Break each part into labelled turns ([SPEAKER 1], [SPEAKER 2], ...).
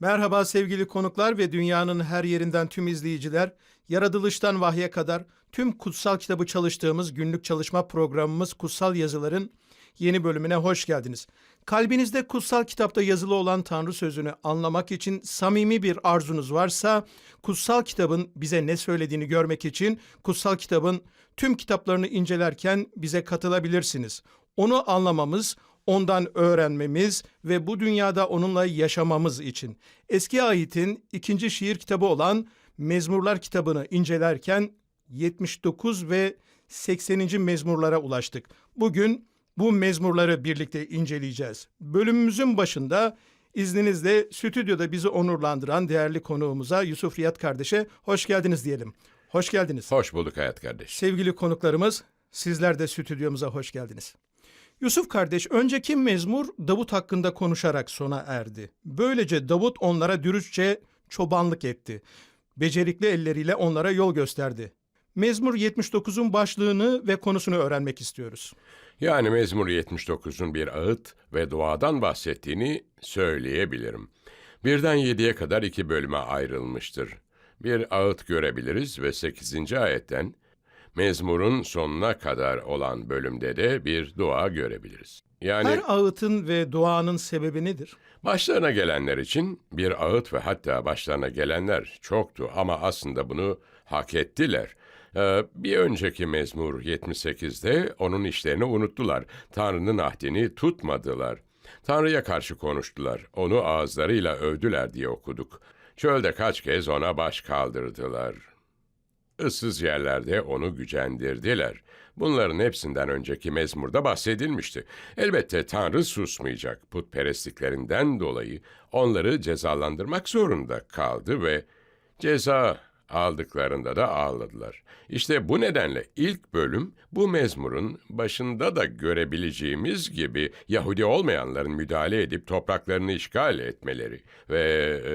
[SPEAKER 1] Merhaba sevgili konuklar ve dünyanın her yerinden tüm izleyiciler. Yaratılıştan vahye kadar tüm kutsal kitabı çalıştığımız günlük çalışma programımız Kutsal Yazıların yeni bölümüne hoş geldiniz. Kalbinizde kutsal kitapta yazılı olan Tanrı sözünü anlamak için samimi bir arzunuz varsa, kutsal kitabın bize ne söylediğini görmek için kutsal kitabın tüm kitaplarını incelerken bize katılabilirsiniz. Onu anlamamız, ondan öğrenmemiz ve bu dünyada onunla yaşamamız için. Eski ayetin ikinci şiir kitabı olan Mezmurlar kitabını incelerken 79 ve 80. mezmurlara ulaştık. Bugün bu mezmurları birlikte inceleyeceğiz. Bölümümüzün başında izninizle stüdyoda bizi onurlandıran değerli konuğumuza Yusuf Riyad kardeşe hoş geldiniz diyelim. Hoş geldiniz.
[SPEAKER 2] Hoş bulduk hayat kardeş.
[SPEAKER 1] Sevgili konuklarımız, sizler de stüdyomuza hoş geldiniz. Yusuf kardeş, önceki mezmur Davut hakkında konuşarak sona erdi. Böylece Davut onlara dürüstçe çobanlık etti. Becerikli elleriyle onlara yol gösterdi. Mezmur 79'un başlığını ve konusunu öğrenmek istiyoruz.
[SPEAKER 2] Yani Mezmur 79'un bir ağıt ve duadan bahsettiğini söyleyebilirim. Birden yediye kadar iki bölüme ayrılmıştır. Bir ağıt görebiliriz ve 8. ayetten Mezmur'un sonuna kadar olan bölümde de bir dua görebiliriz. Yani
[SPEAKER 1] Her ağıtın ve duanın sebebi nedir?
[SPEAKER 2] başlarına gelenler için bir ağıt ve hatta başlarına gelenler çoktu ama aslında bunu hak ettiler. Ee, bir önceki mezmur 78'de onun işlerini unuttular. Tanrı'nın ahdini tutmadılar. Tanrı'ya karşı konuştular. Onu ağızlarıyla övdüler diye okuduk. Çölde kaç kez ona baş kaldırdılar. Issız yerlerde onu gücendirdiler. Bunların hepsinden önceki mezmurda bahsedilmişti. Elbette Tanrı susmayacak. Putperestliklerinden dolayı onları cezalandırmak zorunda kaldı ve ceza aldıklarında da ağladılar. İşte bu nedenle ilk bölüm bu mezmurun başında da görebileceğimiz gibi Yahudi olmayanların müdahale edip topraklarını işgal etmeleri ve e,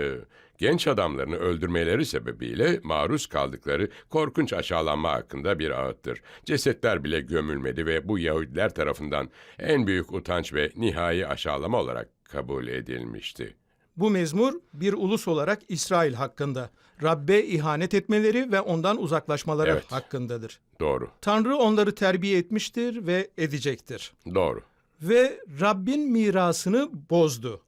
[SPEAKER 2] genç adamlarını öldürmeleri sebebiyle maruz kaldıkları korkunç aşağılanma hakkında bir ağıttır. Cesetler bile gömülmedi ve bu Yahudiler tarafından en büyük utanç ve nihai aşağılama olarak kabul edilmişti.
[SPEAKER 1] Bu mezmur bir ulus olarak İsrail hakkında, Rabbe ihanet etmeleri ve ondan uzaklaşmaları
[SPEAKER 2] Evet.
[SPEAKER 1] hakkındadır.
[SPEAKER 2] Doğru,
[SPEAKER 1] Tanrı onları terbiye etmiştir ve edecektir.
[SPEAKER 2] doğru.
[SPEAKER 1] Ve Rabbin mirasını bozdu.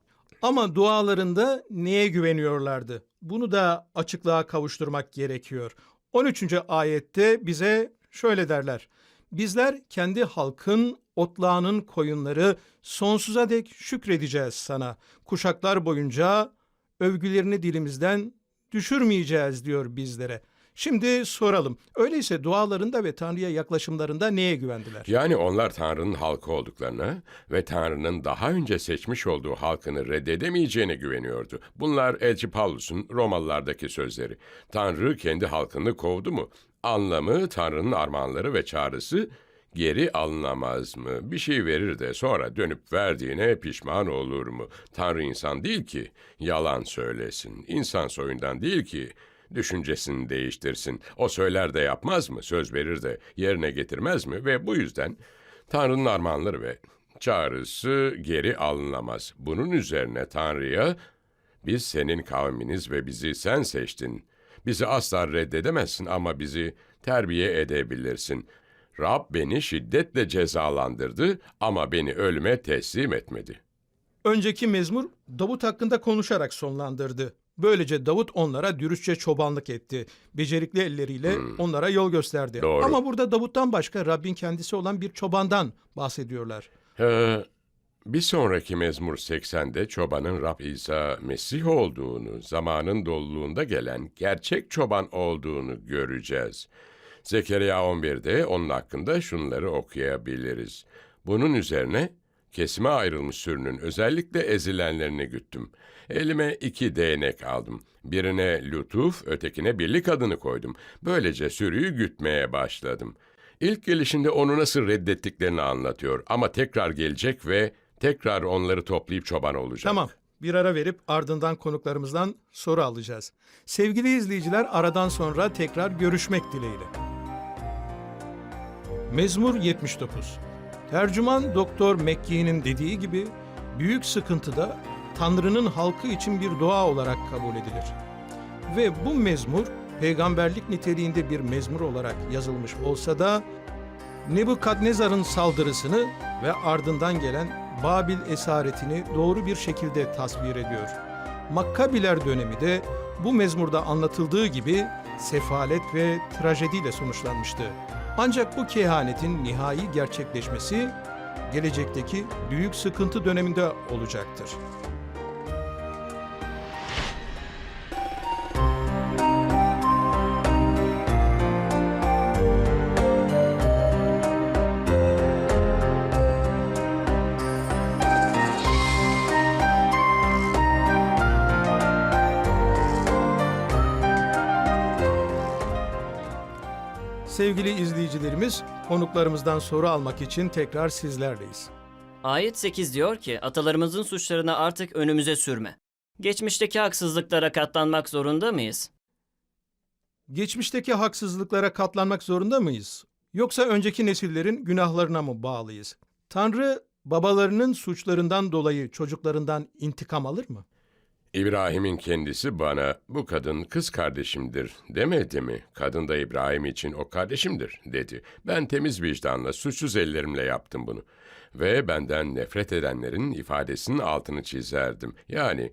[SPEAKER 1] Ama dualarında neye güveniyorlardı? Bunu da açıklığa kavuşturmak gerekiyor. 13. ayette bize şöyle derler. Bizler kendi halkın, otlağının koyunları sonsuza dek şükredeceğiz sana. Kuşaklar boyunca övgülerini dilimizden düşürmeyeceğiz diyor bizlere. Şimdi soralım. Öyleyse dualarında ve Tanrı'ya yaklaşımlarında neye güvendiler?
[SPEAKER 2] Yani onlar Tanrı'nın halkı olduklarına ve Tanrı'nın daha önce seçmiş olduğu halkını reddedemeyeceğine güveniyordu. Bunlar Elçi Pavlus'un Romalılardaki sözleri. Tanrı kendi halkını kovdu mu? Anlamı Tanrı'nın armağanları ve çağrısı geri alınamaz mı? Bir şey verir de sonra dönüp verdiğine pişman olur mu? Tanrı insan değil ki yalan söylesin. İnsan soyundan değil ki düşüncesini değiştirsin. O söyler de yapmaz mı? Söz verir de yerine getirmez mi? Ve bu yüzden Tanrı'nın armağanları ve çağrısı geri alınamaz. Bunun üzerine Tanrı'ya biz senin kavminiz ve bizi sen seçtin. Bizi asla reddedemezsin ama bizi terbiye edebilirsin. Rab beni şiddetle cezalandırdı ama beni ölüme teslim etmedi.
[SPEAKER 1] Önceki mezmur Davut hakkında konuşarak sonlandırdı. Böylece Davut onlara dürüstçe çobanlık etti. Becerikli elleriyle onlara yol gösterdi.
[SPEAKER 2] Doğru.
[SPEAKER 1] Ama burada Davut'tan başka Rabbin kendisi olan bir çobandan bahsediyorlar.
[SPEAKER 2] Ee, bir sonraki mezmur 80'de çobanın Rab İsa Mesih olduğunu, zamanın doluluğunda gelen gerçek çoban olduğunu göreceğiz. Zekeriya 11'de onun hakkında şunları okuyabiliriz. Bunun üzerine kesime ayrılmış sürünün özellikle ezilenlerini güttüm. Elime iki değnek aldım. Birine lütuf, ötekine birlik adını koydum. Böylece sürüyü gütmeye başladım. İlk gelişinde onu nasıl reddettiklerini anlatıyor ama tekrar gelecek ve tekrar onları toplayıp çoban olacak.
[SPEAKER 1] Tamam. Bir ara verip ardından konuklarımızdan soru alacağız. Sevgili izleyiciler aradan sonra tekrar görüşmek dileğiyle. Mezmur 79 Tercüman Doktor Mekki'nin dediği gibi büyük sıkıntıda Tanrı'nın halkı için bir dua olarak kabul edilir. Ve bu mezmur peygamberlik niteliğinde bir mezmur olarak yazılmış olsa da Nebukadnezar'ın saldırısını ve ardından gelen Babil esaretini doğru bir şekilde tasvir ediyor. Makkabiler dönemi de bu mezmurda anlatıldığı gibi sefalet ve trajediyle sonuçlanmıştı. Ancak bu kehanetin nihai gerçekleşmesi gelecekteki büyük sıkıntı döneminde olacaktır. Sevgili izleyicilerimiz, konuklarımızdan soru almak için tekrar sizlerleyiz.
[SPEAKER 3] Ayet 8 diyor ki atalarımızın suçlarını artık önümüze sürme. Geçmişteki haksızlıklara katlanmak zorunda mıyız?
[SPEAKER 1] Geçmişteki haksızlıklara katlanmak zorunda mıyız? Yoksa önceki nesillerin günahlarına mı bağlıyız? Tanrı babalarının suçlarından dolayı çocuklarından intikam alır mı?
[SPEAKER 2] İbrahim'in kendisi bana bu kadın kız kardeşimdir demedi mi? Kadın da İbrahim için o kardeşimdir dedi. Ben temiz vicdanla suçsuz ellerimle yaptım bunu. Ve benden nefret edenlerin ifadesinin altını çizerdim. Yani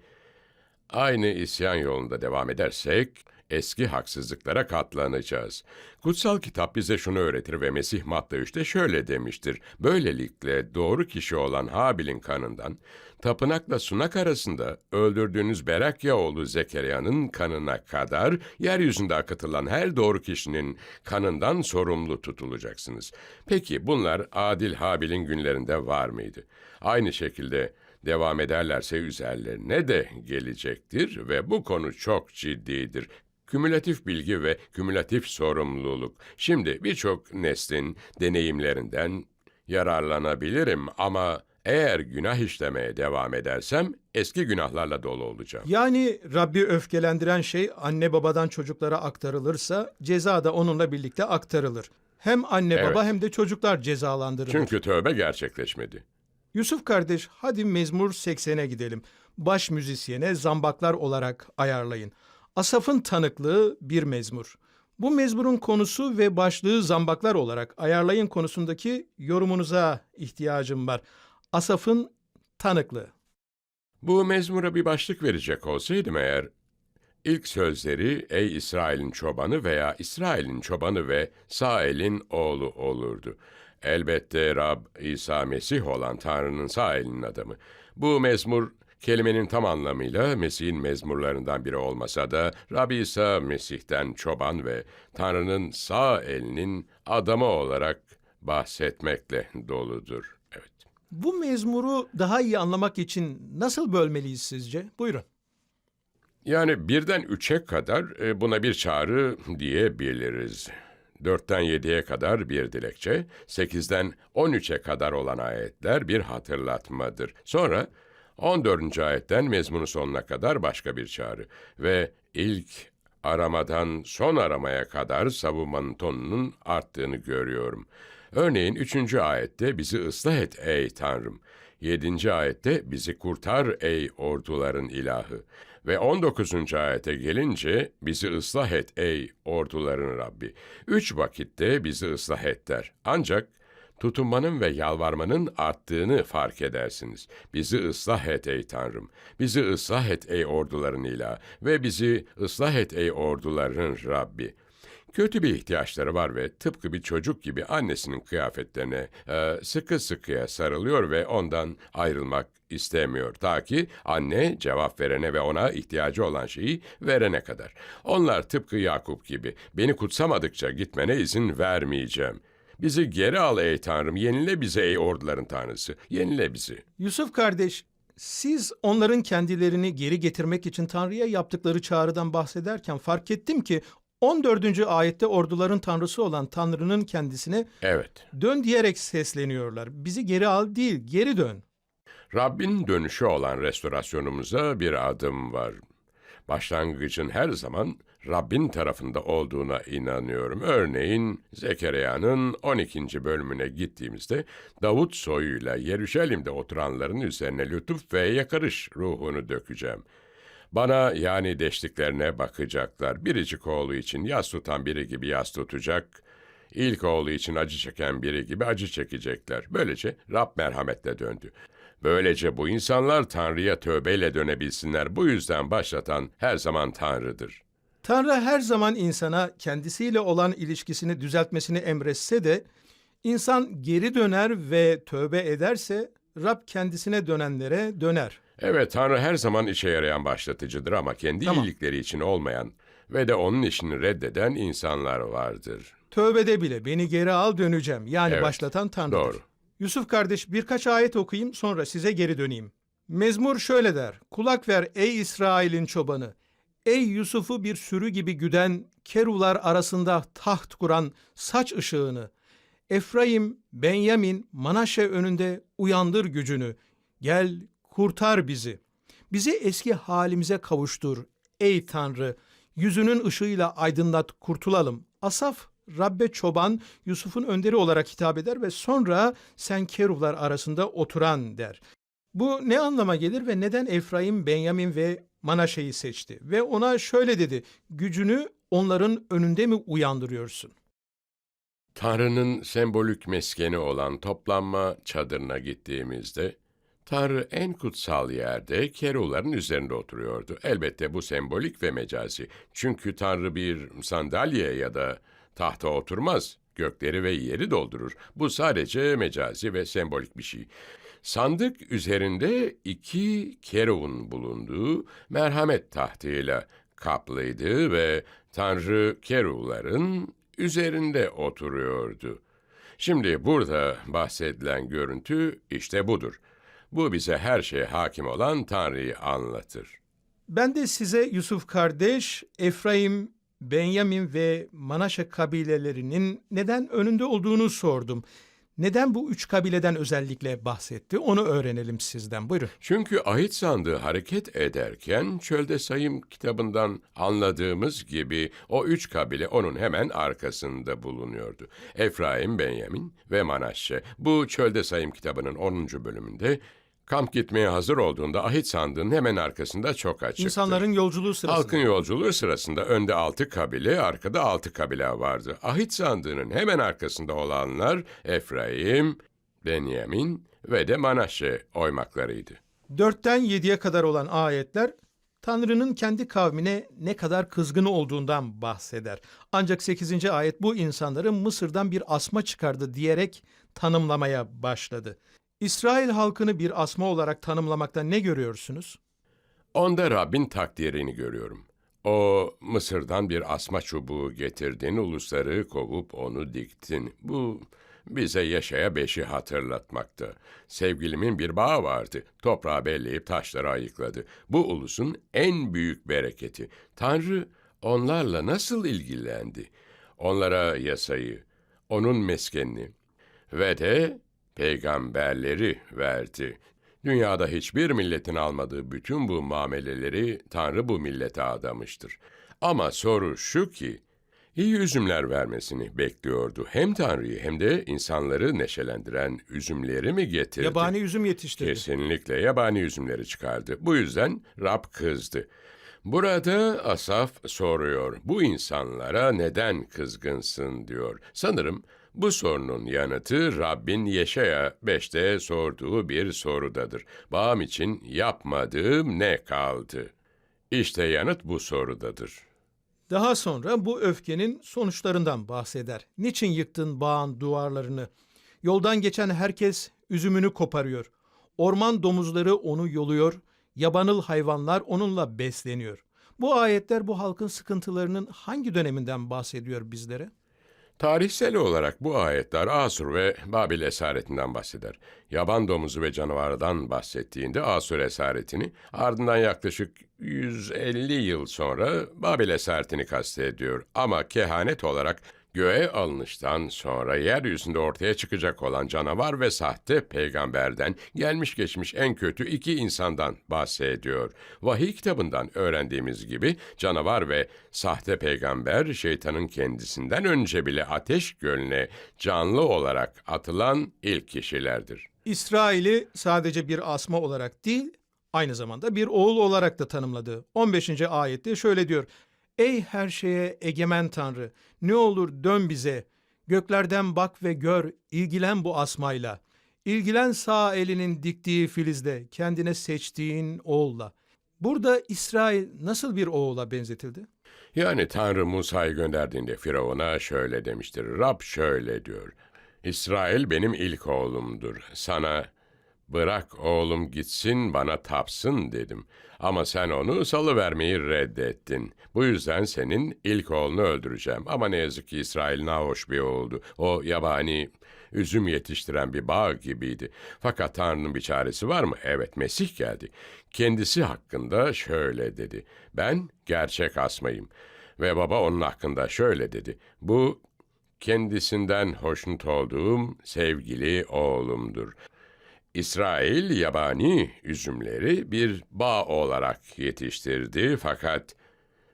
[SPEAKER 2] aynı isyan yolunda devam edersek eski haksızlıklara katlanacağız. Kutsal kitap bize şunu öğretir ve Mesih Matta 3'te şöyle demiştir. Böylelikle doğru kişi olan Habil'in kanından tapınakla sunak arasında öldürdüğünüz Berakya oğlu Zekeriya'nın kanına kadar yeryüzünde akıtılan her doğru kişinin kanından sorumlu tutulacaksınız. Peki bunlar adil Habil'in günlerinde var mıydı? Aynı şekilde devam ederlerse üzerlerine de gelecektir ve bu konu çok ciddidir. Kümülatif bilgi ve kümülatif sorumluluk. Şimdi birçok neslin deneyimlerinden yararlanabilirim ama eğer günah işlemeye devam edersem eski günahlarla dolu olacağım.
[SPEAKER 1] Yani Rabbi öfkelendiren şey anne babadan çocuklara aktarılırsa ceza da onunla birlikte aktarılır. Hem anne
[SPEAKER 2] Evet.
[SPEAKER 1] baba hem de çocuklar cezalandırılır.
[SPEAKER 2] Çünkü tövbe gerçekleşmedi.
[SPEAKER 1] Yusuf kardeş hadi Mezmur 80'e gidelim. Baş müzisyene zambaklar olarak ayarlayın. Asaf'ın tanıklığı bir mezmur. Bu mezmurun konusu ve başlığı zambaklar olarak ayarlayın konusundaki yorumunuza ihtiyacım var. Asaf'ın tanıklığı.
[SPEAKER 2] Bu mezmura bir başlık verecek olsaydım eğer, ilk sözleri ey İsrail'in çobanı veya İsrail'in çobanı ve Sael'in oğlu olurdu. Elbette Rab İsa Mesih olan Tanrı'nın sağ elinin adamı. Bu mezmur kelimenin tam anlamıyla Mesih'in mezmurlarından biri olmasa da Rab İsa Mesih'ten çoban ve Tanrı'nın sağ elinin adamı olarak bahsetmekle doludur. Evet.
[SPEAKER 1] Bu mezmuru daha iyi anlamak için nasıl bölmeliyiz sizce? Buyurun.
[SPEAKER 2] Yani birden üçe kadar e, buna bir çağrı diyebiliriz. Dörtten yediye kadar bir dilekçe, sekizden on üçe kadar olan ayetler bir hatırlatmadır. Sonra on dördüncü ayetten mezmunu sonuna kadar başka bir çağrı ve ilk aramadan son aramaya kadar savunmanın tonunun arttığını görüyorum. Örneğin üçüncü ayette bizi ıslah et ey Tanrım. Yedinci ayette bizi kurtar ey orduların ilahı. Ve 19. ayete gelince bizi ıslah et ey orduların Rabbi. Üç vakitte bizi ıslah et der. Ancak tutunmanın ve yalvarmanın arttığını fark edersiniz. Bizi ıslah et ey Tanrım, bizi ıslah et ey orduların ilah ve bizi ıslah et ey orduların Rabbi. Kötü bir ihtiyaçları var ve tıpkı bir çocuk gibi annesinin kıyafetlerine e, sıkı sıkıya sarılıyor ve ondan ayrılmak istemiyor. Ta ki anne cevap verene ve ona ihtiyacı olan şeyi verene kadar. Onlar tıpkı Yakup gibi beni kutsamadıkça gitmene izin vermeyeceğim. Bizi geri al ey Tanrım, yenile bizi ey orduların Tanrısı, yenile bizi.
[SPEAKER 1] Yusuf kardeş, siz onların kendilerini geri getirmek için Tanrı'ya yaptıkları çağrıdan bahsederken fark ettim ki 14. ayette orduların tanrısı olan Tanrı'nın kendisine
[SPEAKER 2] Evet,
[SPEAKER 1] dön diyerek sesleniyorlar. Bizi geri al değil, geri dön.
[SPEAKER 2] Rabbin dönüşü olan restorasyonumuza bir adım var. Başlangıcın her zaman Rabbin tarafında olduğuna inanıyorum. Örneğin Zekeriya'nın 12. bölümüne gittiğimizde Davut soyuyla Yeruşalim'de oturanların üzerine lütuf ve yakarış ruhunu dökeceğim. Bana yani deştiklerine bakacaklar. Biricik oğlu için yas tutan biri gibi yas tutacak. İlk oğlu için acı çeken biri gibi acı çekecekler. Böylece Rab merhametle döndü. Böylece bu insanlar Tanrı'ya tövbeyle dönebilsinler. Bu yüzden başlatan her zaman Tanrı'dır.
[SPEAKER 1] Tanrı her zaman insana kendisiyle olan ilişkisini düzeltmesini emretse de insan geri döner ve tövbe ederse Rab kendisine dönenlere döner.
[SPEAKER 2] Evet Tanrı her zaman işe yarayan başlatıcıdır ama kendi
[SPEAKER 1] Tamam.
[SPEAKER 2] iyilikleri için olmayan ve de onun işini reddeden insanlar vardır.
[SPEAKER 1] Tövbede bile beni geri al döneceğim. Yani
[SPEAKER 2] Evet,
[SPEAKER 1] başlatan Tanrı'dır.
[SPEAKER 2] doğru.
[SPEAKER 1] Yusuf kardeş birkaç ayet okuyayım sonra size geri döneyim. Mezmur şöyle der. Kulak ver ey İsrail'in çobanı. Ey Yusuf'u bir sürü gibi güden, kerular arasında taht kuran saç ışığını. Efraim, Benyamin, Manaşe önünde uyandır gücünü. Gel kurtar bizi. Bizi eski halimize kavuştur. Ey Tanrı, yüzünün ışığıyla aydınlat, kurtulalım. Asaf, Rabbe çoban, Yusuf'un önderi olarak hitap eder ve sonra sen keruvlar arasında oturan der. Bu ne anlama gelir ve neden Efraim, Benyamin ve Manaşe'yi seçti? Ve ona şöyle dedi, gücünü onların önünde mi uyandırıyorsun?
[SPEAKER 2] Tanrı'nın sembolik meskeni olan toplanma çadırına gittiğimizde, Tanrı en kutsal yerde keruların üzerinde oturuyordu. Elbette bu sembolik ve mecazi. Çünkü Tanrı bir sandalye ya da tahta oturmaz. Gökleri ve yeri doldurur. Bu sadece mecazi ve sembolik bir şey. Sandık üzerinde iki keruvun bulunduğu merhamet tahtıyla kaplıydı ve Tanrı keruvların üzerinde oturuyordu. Şimdi burada bahsedilen görüntü işte budur. Bu bize her şeye hakim olan Tanrı'yı anlatır.
[SPEAKER 1] Ben de size Yusuf kardeş, Efraim, Benyamin ve Manaşe kabilelerinin neden önünde olduğunu sordum. Neden bu üç kabileden özellikle bahsetti? Onu öğrenelim sizden. Buyurun.
[SPEAKER 2] Çünkü ahit sandığı hareket ederken çölde sayım kitabından anladığımız gibi o üç kabile onun hemen arkasında bulunuyordu. Efraim, Benyamin ve Manaşşe. Bu çölde sayım kitabının 10. bölümünde kamp gitmeye hazır olduğunda ahit sandığının hemen arkasında çok açıktı.
[SPEAKER 1] İnsanların yolculuğu sırasında.
[SPEAKER 2] Halkın yolculuğu sırasında önde altı kabile, arkada altı kabile vardı. Ahit sandığının hemen arkasında olanlar Efraim, Benyamin ve de Manaşe oymaklarıydı.
[SPEAKER 1] Dörtten yediye kadar olan ayetler Tanrı'nın kendi kavmine ne kadar kızgın olduğundan bahseder. Ancak 8. ayet bu insanları Mısır'dan bir asma çıkardı diyerek tanımlamaya başladı. İsrail halkını bir asma olarak tanımlamakta ne görüyorsunuz?
[SPEAKER 2] Onda Rabbin takdirini görüyorum. O Mısır'dan bir asma çubuğu getirdin, ulusları kovup onu diktin. Bu bize yaşaya beşi hatırlatmakta. Sevgilimin bir bağı vardı. Toprağı belleyip taşları ayıkladı. Bu ulusun en büyük bereketi. Tanrı onlarla nasıl ilgilendi? Onlara yasayı, onun meskenini ve de peygamberleri verdi. Dünyada hiçbir milletin almadığı bütün bu muameleleri Tanrı bu millete adamıştır. Ama soru şu ki, iyi üzümler vermesini bekliyordu. Hem Tanrı'yı hem de insanları neşelendiren üzümleri mi getirdi?
[SPEAKER 1] Yabani üzüm yetiştirdi.
[SPEAKER 2] Kesinlikle yabani üzümleri çıkardı. Bu yüzden Rab kızdı. Burada Asaf soruyor, bu insanlara neden kızgınsın diyor. Sanırım Bu sorunun yanıtı Rabbin Yeşaya 5'te sorduğu bir sorudadır. Bağım için yapmadığım ne kaldı? İşte yanıt bu sorudadır.
[SPEAKER 1] Daha sonra bu öfkenin sonuçlarından bahseder. Niçin yıktın bağın duvarlarını? Yoldan geçen herkes üzümünü koparıyor. Orman domuzları onu yoluyor, yabanıl hayvanlar onunla besleniyor. Bu ayetler bu halkın sıkıntılarının hangi döneminden bahsediyor bizlere?
[SPEAKER 2] Tarihsel olarak bu ayetler Asur ve Babil esaretinden bahseder. Yaban domuzu ve canavardan bahsettiğinde Asur esaretini, ardından yaklaşık 150 yıl sonra Babil esaretini kastediyor. Ama kehanet olarak göğe alınıştan sonra yeryüzünde ortaya çıkacak olan canavar ve sahte peygamberden gelmiş geçmiş en kötü iki insandan bahsediyor. Vahiy kitabından öğrendiğimiz gibi canavar ve sahte peygamber şeytanın kendisinden önce bile ateş gölüne canlı olarak atılan ilk kişilerdir.
[SPEAKER 1] İsrail'i sadece bir asma olarak değil, aynı zamanda bir oğul olarak da tanımladı. 15. ayette şöyle diyor. Ey her şeye egemen Tanrı, ne olur dön bize. Göklerden bak ve gör, ilgilen bu asmayla. İlgilen sağ elinin diktiği filizle, kendine seçtiğin oğulla. Burada İsrail nasıl bir oğula benzetildi?
[SPEAKER 2] Yani Tanrı Musa'yı gönderdiğinde Firavun'a şöyle demiştir. Rab şöyle diyor. İsrail benim ilk oğlumdur. Sana bırak oğlum gitsin bana tapsın dedim. Ama sen onu salıvermeyi reddettin. Bu yüzden senin ilk oğlunu öldüreceğim. Ama ne yazık ki İsrail nahoş bir oğuldu. O yabani üzüm yetiştiren bir bağ gibiydi. Fakat Tanrı'nın bir çaresi var mı? Evet, Mesih geldi. Kendisi hakkında şöyle dedi. Ben gerçek asmayım. Ve baba onun hakkında şöyle dedi. Bu kendisinden hoşnut olduğum sevgili oğlumdur. İsrail yabani üzümleri bir bağ olarak yetiştirdi fakat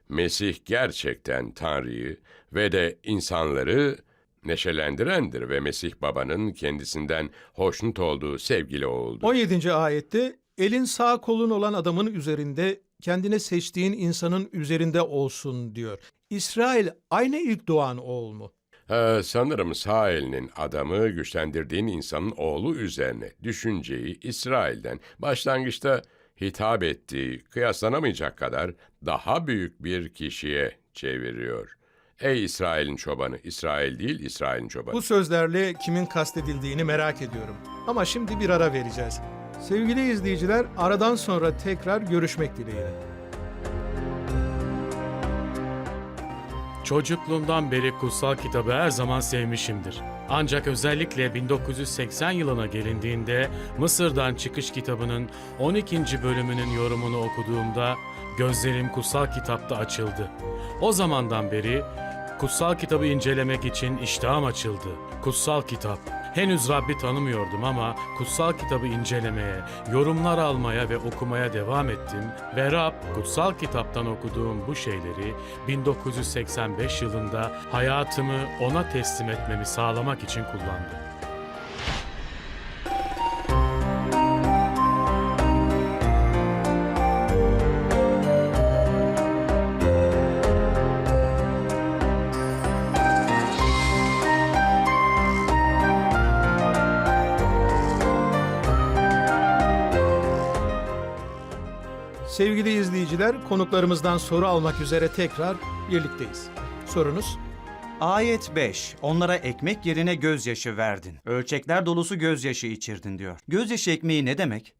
[SPEAKER 2] Mesih gerçekten Tanrı'yı ve de insanları neşelendirendir ve Mesih babanın kendisinden hoşnut olduğu sevgili oğuldur.
[SPEAKER 1] 17. ayette elin sağ kolun olan adamın üzerinde kendine seçtiğin insanın üzerinde olsun diyor. İsrail aynı ilk doğan oğul mu?
[SPEAKER 2] Ee, sanırım sağ elinin adamı güçlendirdiğin insanın oğlu üzerine düşünceyi İsrail'den başlangıçta hitap ettiği kıyaslanamayacak kadar daha büyük bir kişiye çeviriyor. Ey İsrail'in çobanı, İsrail değil İsrail'in çobanı.
[SPEAKER 1] Bu sözlerle kimin kastedildiğini merak ediyorum. Ama şimdi bir ara vereceğiz. Sevgili izleyiciler, aradan sonra tekrar görüşmek dileğiyle.
[SPEAKER 4] Çocukluğumdan beri kutsal kitabı her zaman sevmişimdir. Ancak özellikle 1980 yılına gelindiğinde Mısır'dan çıkış kitabının 12. bölümünün yorumunu okuduğumda gözlerim kutsal kitapta açıldı. O zamandan beri kutsal kitabı incelemek için iştahım açıldı. Kutsal kitap. Henüz Rabbi tanımıyordum ama kutsal kitabı incelemeye, yorumlar almaya ve okumaya devam ettim ve Rab kutsal kitaptan okuduğum bu şeyleri 1985 yılında hayatımı ona teslim etmemi sağlamak için kullandı.
[SPEAKER 1] Sevgili izleyiciler, konuklarımızdan soru almak üzere tekrar birlikteyiz. Sorunuz?
[SPEAKER 5] Ayet 5. Onlara ekmek yerine gözyaşı verdin. Ölçekler dolusu gözyaşı içirdin diyor. Gözyaşı ekmeği ne demek?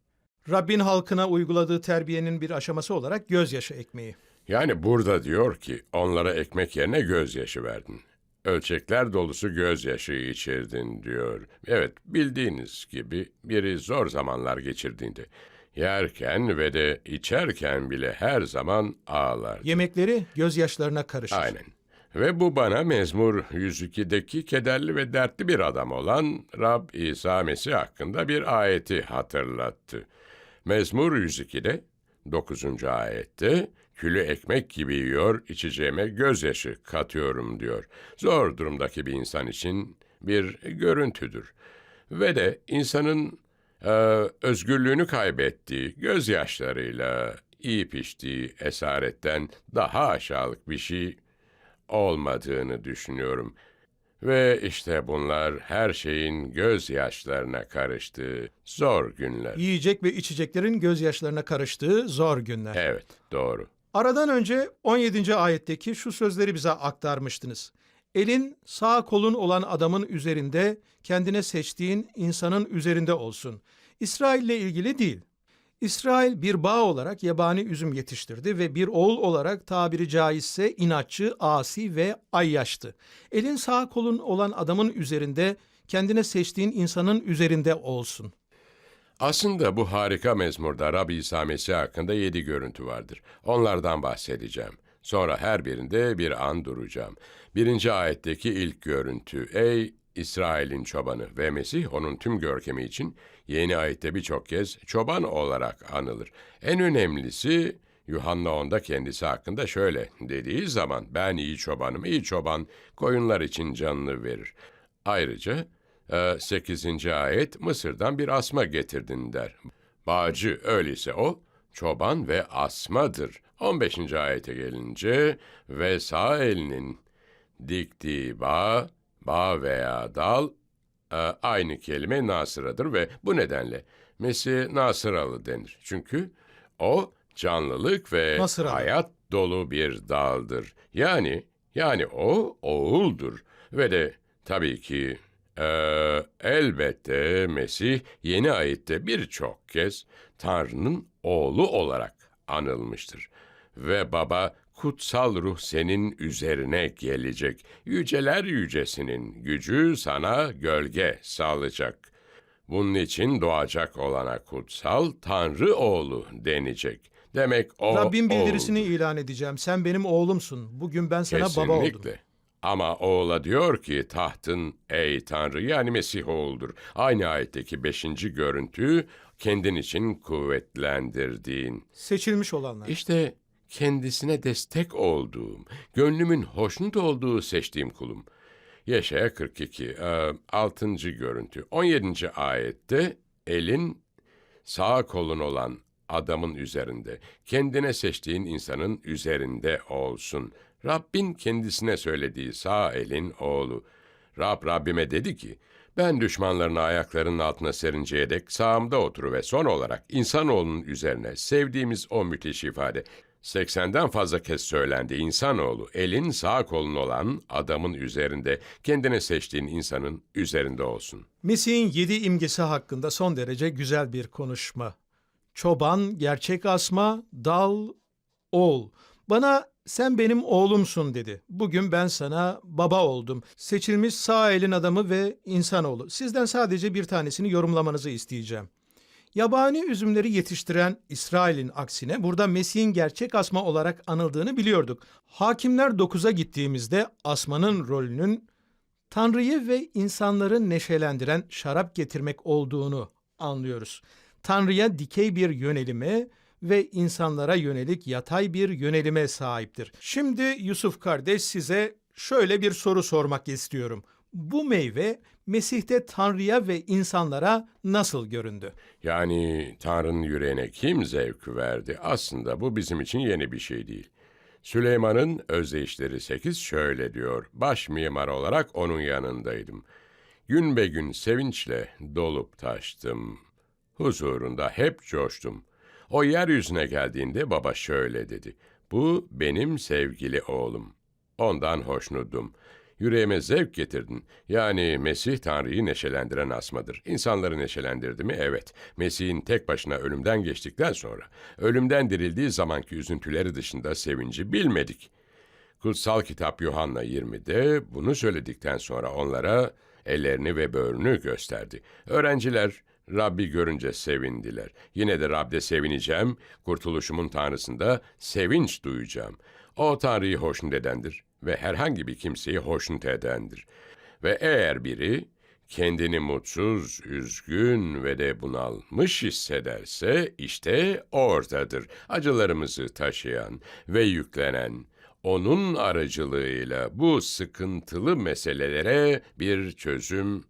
[SPEAKER 1] Rabbin halkına uyguladığı terbiyenin bir aşaması olarak gözyaşı ekmeği.
[SPEAKER 2] Yani burada diyor ki onlara ekmek yerine gözyaşı verdin. Ölçekler dolusu gözyaşı içirdin diyor. Evet bildiğiniz gibi biri zor zamanlar geçirdiğinde yerken ve de içerken bile her zaman ağlar.
[SPEAKER 1] Yemekleri gözyaşlarına karışır.
[SPEAKER 2] Aynen. Ve bu bana Mezmur 102'deki kederli ve dertli bir adam olan Rab İsa Mesih hakkında bir ayeti hatırlattı. Mezmur 102'de 9. ayette külü ekmek gibi yiyor, içeceğime gözyaşı katıyorum diyor. Zor durumdaki bir insan için bir görüntüdür. Ve de insanın e, özgürlüğünü kaybettiği gözyaşlarıyla iyi piştiği esaretten daha aşağılık bir şey olmadığını düşünüyorum. Ve işte bunlar her şeyin gözyaşlarına karıştığı zor günler.
[SPEAKER 1] Yiyecek ve içeceklerin gözyaşlarına karıştığı zor günler.
[SPEAKER 2] Evet, doğru.
[SPEAKER 1] Aradan önce 17. ayetteki şu sözleri bize aktarmıştınız. Elin sağ kolun olan adamın üzerinde, kendine seçtiğin insanın üzerinde olsun. İsrail ile ilgili değil. İsrail bir bağ olarak yabani üzüm yetiştirdi ve bir oğul olarak tabiri caizse inatçı, asi ve ayyaştı. Elin sağ kolun olan adamın üzerinde, kendine seçtiğin insanın üzerinde olsun.
[SPEAKER 2] Aslında bu harika mezmurda Rabbi İsa Mesih hakkında yedi görüntü vardır. Onlardan bahsedeceğim. Sonra her birinde bir an duracağım. Birinci ayetteki ilk görüntü. Ey İsrail'in çobanı ve Mesih onun tüm görkemi için yeni ayette birçok kez çoban olarak anılır. En önemlisi Yuhanna 10'da kendisi hakkında şöyle dediği zaman ben iyi çobanım, iyi çoban koyunlar için canını verir. Ayrıca 8. ayet Mısır'dan bir asma getirdin der. Bağcı öyleyse o çoban ve asmadır. 15. ayete gelince ve sağ elinin diktiği bağ, bağ veya dal e, aynı kelime Nasıra'dır ve bu nedenle Mesih Nasıralı denir. Çünkü o canlılık ve
[SPEAKER 1] Nasıralı.
[SPEAKER 2] hayat dolu bir daldır. Yani yani o oğuldur ve de tabii ki ee, elbette Mesih yeni ayette birçok kez Tanrı'nın oğlu olarak anılmıştır. Ve baba kutsal ruh senin üzerine gelecek. Yüceler yücesinin gücü sana gölge sağlayacak. Bunun için doğacak olana kutsal Tanrı oğlu denecek. Demek o
[SPEAKER 1] Rabbin bildirisini
[SPEAKER 2] oğuldur.
[SPEAKER 1] ilan edeceğim. Sen benim oğlumsun. Bugün ben sana baba oldum.
[SPEAKER 2] Kesinlikle. Ama oğula diyor ki tahtın ey Tanrı yani Mesih oğuldur. Aynı ayetteki beşinci görüntü kendin için kuvvetlendirdiğin.
[SPEAKER 1] Seçilmiş olanlar.
[SPEAKER 2] İşte kendisine destek olduğum, gönlümün hoşnut olduğu seçtiğim kulum. Yaşaya 42, e, 6. görüntü. 17. ayette elin sağ kolun olan adamın üzerinde, kendine seçtiğin insanın üzerinde olsun. Rabbin kendisine söylediği sağ elin oğlu. Rab Rabbime dedi ki, ben düşmanlarını ayaklarının altına serinceye dek sağımda otur ve son olarak insanoğlunun üzerine sevdiğimiz o müthiş ifade. 80'den fazla kez söylendi insanoğlu elin sağ kolun olan adamın üzerinde kendine seçtiğin insanın üzerinde olsun.
[SPEAKER 1] Mesih'in yedi imgesi hakkında son derece güzel bir konuşma. Çoban, gerçek asma, dal, oğul. Bana sen benim oğlumsun dedi. Bugün ben sana baba oldum. Seçilmiş sağ elin adamı ve insanoğlu. Sizden sadece bir tanesini yorumlamanızı isteyeceğim. Yabani üzümleri yetiştiren İsrail'in aksine burada Mesih'in gerçek asma olarak anıldığını biliyorduk. Hakimler 9'a gittiğimizde asmanın rolünün Tanrı'yı ve insanları neşelendiren şarap getirmek olduğunu anlıyoruz. Tanrı'ya dikey bir yönelime ve insanlara yönelik yatay bir yönelime sahiptir. Şimdi Yusuf kardeş size şöyle bir soru sormak istiyorum. Bu meyve Mesih'te Tanrı'ya ve insanlara nasıl göründü?
[SPEAKER 2] Yani Tanrı'nın yüreğine kim zevk verdi? Aslında bu bizim için yeni bir şey değil. Süleyman'ın Özdeyişleri 8 şöyle diyor. Baş mimar olarak onun yanındaydım. Gün be gün sevinçle dolup taştım. Huzurunda hep coştum. O yeryüzüne geldiğinde baba şöyle dedi. Bu benim sevgili oğlum. Ondan hoşnutum. Yüreğime zevk getirdin. Yani Mesih Tanrı'yı neşelendiren asmadır. İnsanları neşelendirdi mi? Evet. Mesih'in tek başına ölümden geçtikten sonra, ölümden dirildiği zamanki üzüntüleri dışında sevinci bilmedik. Kutsal kitap Yuhanna 20'de bunu söyledikten sonra onlara ellerini ve böğrünü gösterdi. Öğrenciler Rabbi görünce sevindiler. Yine de Rab'de sevineceğim, kurtuluşumun Tanrısında sevinç duyacağım. O Tanrı'yı hoşnut edendir ve herhangi bir kimseyi hoşnut edendir. Ve eğer biri kendini mutsuz, üzgün ve de bunalmış hissederse işte oradadır. Acılarımızı taşıyan ve yüklenen, onun aracılığıyla bu sıkıntılı meselelere bir çözüm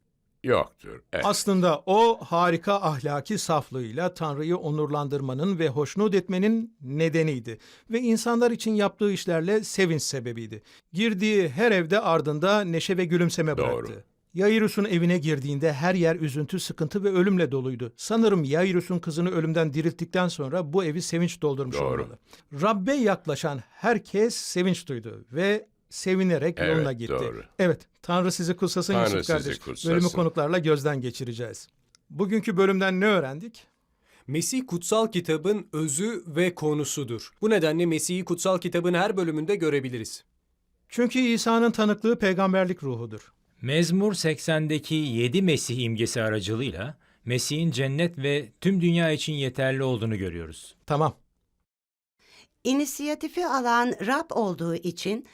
[SPEAKER 2] yoktur. Evet.
[SPEAKER 1] Aslında o harika ahlaki saflığıyla Tanrı'yı onurlandırmanın ve hoşnut etmenin nedeniydi ve insanlar için yaptığı işlerle sevinç sebebiydi. Girdiği her evde ardında neşe ve gülümseme
[SPEAKER 2] Doğru.
[SPEAKER 1] bıraktı. Yairus'un evine girdiğinde her yer üzüntü, sıkıntı ve ölümle doluydu. Sanırım Yairus'un kızını ölümden dirilttikten sonra bu evi sevinç doldurmuş
[SPEAKER 2] Doğru.
[SPEAKER 1] olmalı. Rabbe yaklaşan herkes sevinç duydu ve sevinerek
[SPEAKER 2] Evet,
[SPEAKER 1] yoluna gitti.
[SPEAKER 2] doğru.
[SPEAKER 1] Evet, Tanrı sizi kutsasın
[SPEAKER 2] Tanrı
[SPEAKER 1] Yusuf
[SPEAKER 2] sizi
[SPEAKER 1] kardeş.
[SPEAKER 2] kutsasın.
[SPEAKER 1] Bölümü konuklarla gözden geçireceğiz. Bugünkü bölümden ne öğrendik?
[SPEAKER 6] Mesih kutsal kitabın özü ve konusudur. Bu nedenle Mesih'i kutsal kitabın her bölümünde görebiliriz.
[SPEAKER 1] Çünkü İsa'nın tanıklığı peygamberlik ruhudur.
[SPEAKER 7] Mezmur 80'deki 7 Mesih imgesi aracılığıyla Mesih'in cennet ve tüm dünya için yeterli olduğunu görüyoruz.
[SPEAKER 1] Tamam.
[SPEAKER 8] İnisiyatifi alan Rab olduğu için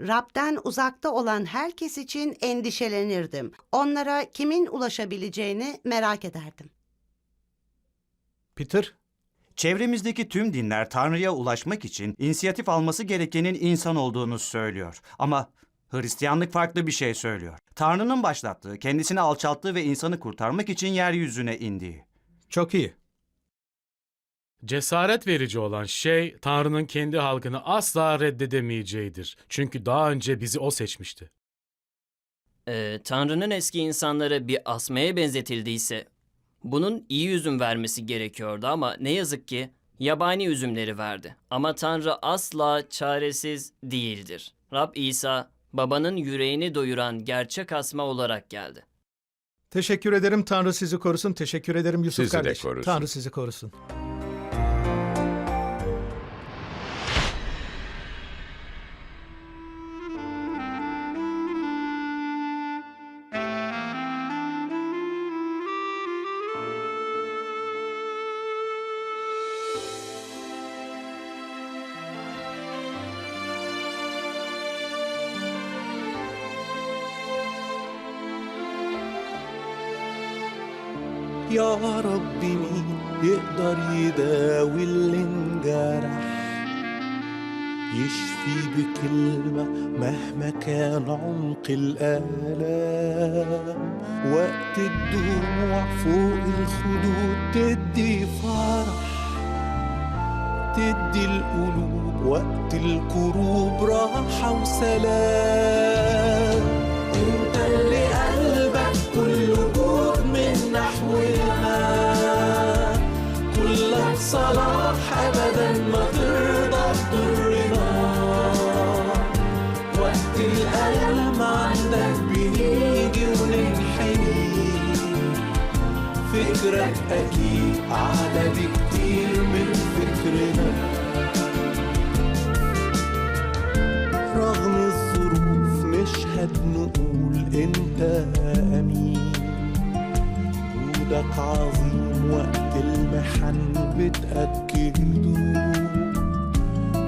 [SPEAKER 8] Rab'den uzakta olan herkes için endişelenirdim. Onlara kimin ulaşabileceğini merak ederdim.
[SPEAKER 1] Peter,
[SPEAKER 5] Çevremizdeki tüm dinler Tanrı'ya ulaşmak için inisiyatif alması gerekenin insan olduğunu söylüyor. Ama Hristiyanlık farklı bir şey söylüyor. Tanrı'nın başlattığı, kendisini alçalttığı ve insanı kurtarmak için yeryüzüne indiği.
[SPEAKER 1] çok iyi.
[SPEAKER 4] Cesaret verici olan şey Tanrı'nın kendi halkını asla reddedemeyeceğidir. Çünkü daha önce bizi o seçmişti.
[SPEAKER 3] Ee, Tanrı'nın eski insanları bir asmaya benzetildiyse bunun iyi üzüm vermesi gerekiyordu ama ne yazık ki yabani üzümleri verdi. Ama Tanrı asla çaresiz değildir. Rab İsa babanın yüreğini doyuran gerçek asma olarak geldi.
[SPEAKER 1] Teşekkür ederim. Tanrı sizi korusun. Teşekkür ederim Yusuf
[SPEAKER 2] Sizi de
[SPEAKER 1] kardeş.
[SPEAKER 2] korusun.
[SPEAKER 1] Tanrı sizi korusun.
[SPEAKER 9] يا رب مين يقدر يداوي اللي انجرح؟ يشفي بكلمة مهما كان عمق الآلام. وقت الدموع فوق الخدود تدي فرح تدي القلوب وقت الكروب راحة وسلام. فكرك أكيد أعلى بكتير من فكرنا. رغم الظروف نشهد نقول انت أمين. جودك عظيم وقت المحن بتأكده.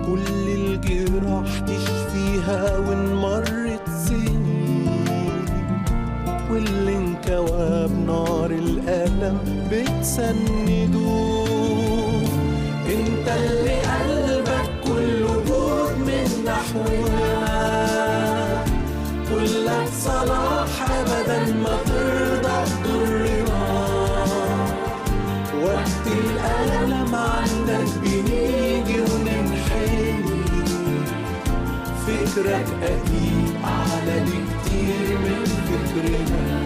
[SPEAKER 9] كل الجراح تشفيها وان مرت سنين. واللي انكوى بنار الألم بتسنده. انت اللي قلبك كله جود من نحونا. كلك صلاح ابدا ما ترضى تضرنا وقت الألم عندك بنيجي وننحني. فكرك أكيد أعلى بكتير من فكرنا.